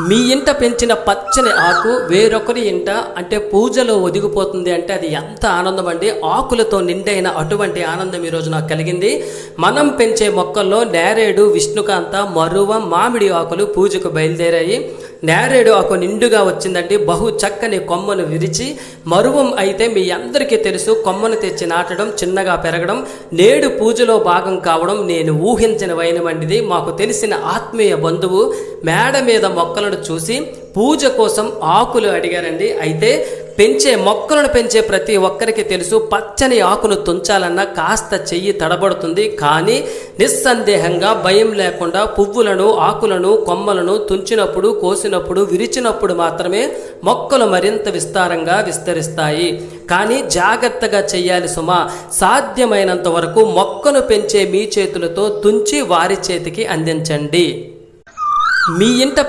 మీ ఇంట పెంచిన పచ్చని ఆకు వేరొకరి ఇంట అంటే పూజలో ఒదిగిపోతుంది అంటే అది ఎంత ఆనందం అండి. ఆకులతో నిండైన అటువంటి ఆనందం ఈరోజు నాకు కలిగింది. మనం పెంచే మొక్కల్లో నేరేడు విష్ణుకాంత మరువ మామిడి ఆకులు పూజకు బయలుదేరాయి. నేరేడు ఆకు నిండుగా వచ్చిందండి. బహు చక్కని కొమ్మను విరిచి మరువం అయితే మీ అందరికీ తెలుసు కొమ్మను తెచ్చి నాటడం చిన్నగా పెరగడం నేడు పూజలో భాగం కావడం నేను ఊహించిన వైనమండిది మాకు తెలిసిన ఆత్మీయ బంధువు మేడ మీద మొక్కలను చూసి పూజ కోసం ఆకులు అడిగారండి. అయితే పెంచే మొక్కలను పెంచే ప్రతి ఒక్కరికి తెలుసు పచ్చని ఆకును తుంచాలన్నా కాస్త చెయ్యి తడబడుతుంది. కానీ నిస్సందేహంగా భయం లేకుండా పువ్వులను ఆకులను కొమ్మలను తుంచినప్పుడు కోసినప్పుడు విరిచినప్పుడు మాత్రమే మొక్కలు మరింత విస్తారంగా విస్తరిస్తాయి. కానీ జాగ్రత్తగా చెయ్యాలి సుమా. సాధ్యమైనంత వరకు మొక్కను పెంచే మీ చేతులతో తుంచి వారి చేతికి అందించండి. మీ ఇంట